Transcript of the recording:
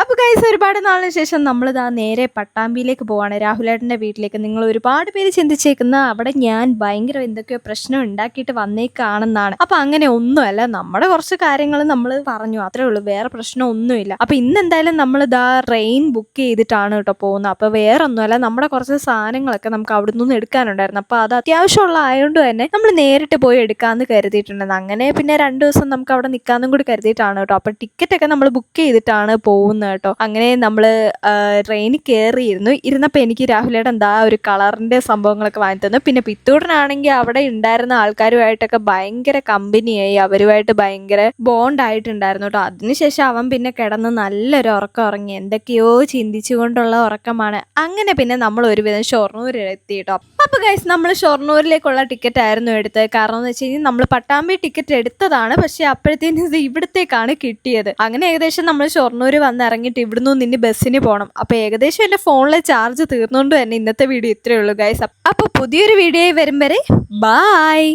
അപ്പോൾ ഗൈസ് ഒരുപാട് നാളിന് ശേഷം നമ്മളിതാ നേരെ പട്ടാമ്പിയിലേക്ക് പോവാണ്. രാഹുലേട്ടന്റെ വീട്ടിലേക്ക്. നിങ്ങൾ ഒരുപാട് പേര് ചിന്തിച്ചേക്കുന്ന അവിടെ ഞാൻ ഭയങ്കര എന്തൊക്കെയോ പ്രശ്നം ഉണ്ടാക്കിയിട്ട് വന്നേക്കാണെന്നാണ്. അപ്പോൾ അങ്ങനെ ഒന്നുമല്ല. നമ്മുടെ കുറച്ച് കാര്യങ്ങൾ നമ്മൾ പറഞ്ഞു. അത്രേ ഉള്ളൂ. വേറെ പ്രശ്നം ഒന്നുമില്ല അപ്പോൾ ഇന്ന് എന്തായാലും നമ്മളിതാ ട്രെയിൻ ബുക്ക് ചെയ്തിട്ടാണ് കേട്ടോ പോകുന്നത്. അപ്പോൾ വേറെ ഒന്നുമല്ല നമ്മുടെ കുറച്ച് സാധനങ്ങളൊക്കെ നമുക്ക് അവിടെ നിന്ന് എടുക്കാനുണ്ടായിരുന്നു. അപ്പോൾ അത് അത്യാവശ്യമുള്ള ആയതുകൊണ്ട് തന്നെ നമ്മൾ നേരിട്ട് പോയി എടുക്കാമെന്ന് കരുതിയിട്ടുണ്ടെന്ന് അങ്ങനെ പിന്നെ രണ്ട് ദിവസം നമുക്ക് അവിടെ നിൽക്കാമെന്നും കൂടി കരുതിയിട്ടാണ് കേട്ടോ. അപ്പോൾ ടിക്കറ്റ് ഒക്കെ നമ്മൾ ബുക്ക് ചെയ്തിട്ടാണ് പോകുന്നത്. കേട്ടോ. അങ്ങനെ നമ്മൾ ട്രെയിനിൽ കയറിയിരുന്നു ഇരുന്നപ്പോൾ എനിക്ക് രാഹുലേട്ടൻ എന്താ ഒരു കളറിന്റെ സംഭവങ്ങളൊക്കെ വാങ്ങി തന്നു. പിന്നെ പിത്തൂടനാണെങ്കിൽ അവിടെ ഉണ്ടായിരുന്ന ആൾക്കാരുമായിട്ടൊക്കെ ഭയങ്കര കമ്പനിയായി അവരുമായിട്ട് ഭയങ്കര ബോണ്ടായിട്ടുണ്ടായിരുന്നു കേട്ടോ. അതിനുശേഷം അവൻ പിന്നെ കിടന്ന് നല്ലൊരു ഉറക്കം ഉറങ്ങി. എന്തൊക്കെയോ ചിന്തിച്ചുകൊണ്ടുള്ള ഉറക്കമാണ്. അങ്ങനെ പിന്നെ നമ്മൾ ഒരുവിധം ഷൊർണൂരിൽ എത്തി കേട്ടോ. അപ്പോൾ ഗൈസ് നമ്മൾ ഷൊർണൂരിലേക്കുള്ള ടിക്കറ്റ് ആയിരുന്നു എടുത്തത്. കാരണം എന്ന് വെച്ച് കഴിഞ്ഞാൽ നമ്മൾ പട്ടാമ്പി ടിക്കറ്റ് എടുത്തതാണ്. പക്ഷേ അപ്പോഴത്തേനും ഇത് ഇവിടത്തേക്കാണ് കിട്ടിയത്. അങ്ങനെ ഏകദേശം നമ്മൾ ഷൊർണൂർ വന്ന് ഇറങ്ങിയിട്ട് ഇവിടുന്ന് നിന്നെ ബസ്സിന് പോകണം അപ്പോൾ ഏകദേശം എന്റെ ഫോണിലെ ചാർജ് തീർന്നുകൊണ്ട് തന്നെ ഇന്നത്തെ വീഡിയോ ഇത്രയേ ഉള്ളൂ ഗൈസ് അപ്പോൾ പുതിയൊരു വീഡിയോ വരും വരെ ബായ്